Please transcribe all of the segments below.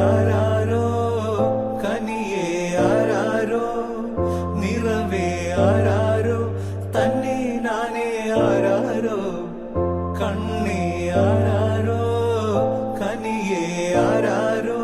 ആരാരോ ആരാരോ ആരാരോ നാനേ ആരാരോ കണ്ണേ ആരാരോ കനിയെ ആരാരോ.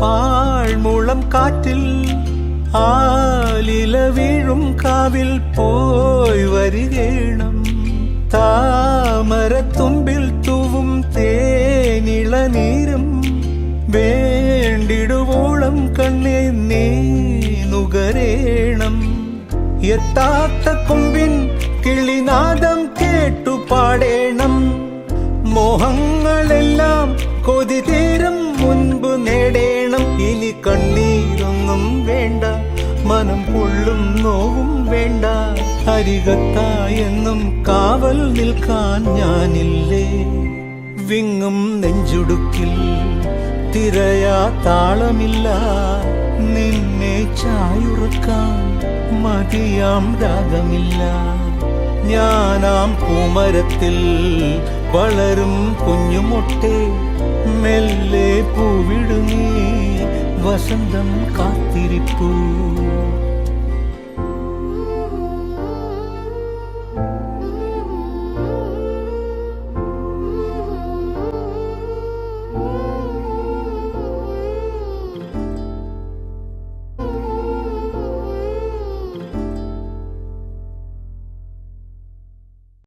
പാഴ്മുളം കാറ്റിൽ ആലില വീഴും കാവിൽ പോയി വരികേണം. താമരത്തുമ്പിൽ തൂവും തേനിള നീരും വേണ്ടിടുവോളം കണ്ണേ നീ നുകരേണം. എത്താത്ത കൊമ്പിൻ കിളിനാദം കേട്ടു പാടേണം. മോഹങ്ങളെല്ലാം കൊതി വേണ്ട. അരികത്തായെന്നും കാവൽ നിൽക്കാൻ ഞാനില്ലേ? വിങ്ങും നെഞ്ചുടുക്കിൽ തിരയാ താളമില്ല. നിന്നെ ചായുറക്കാൻ മതിയാം രാഗമില്ല. ഞാനാം പൂമരത്തിൽ വളരും കുഞ്ഞുമൊട്ടെ. മെല്ലെ പൂവിടുങ്ങി വസന്തം കാത്തിരിപ്പൂ.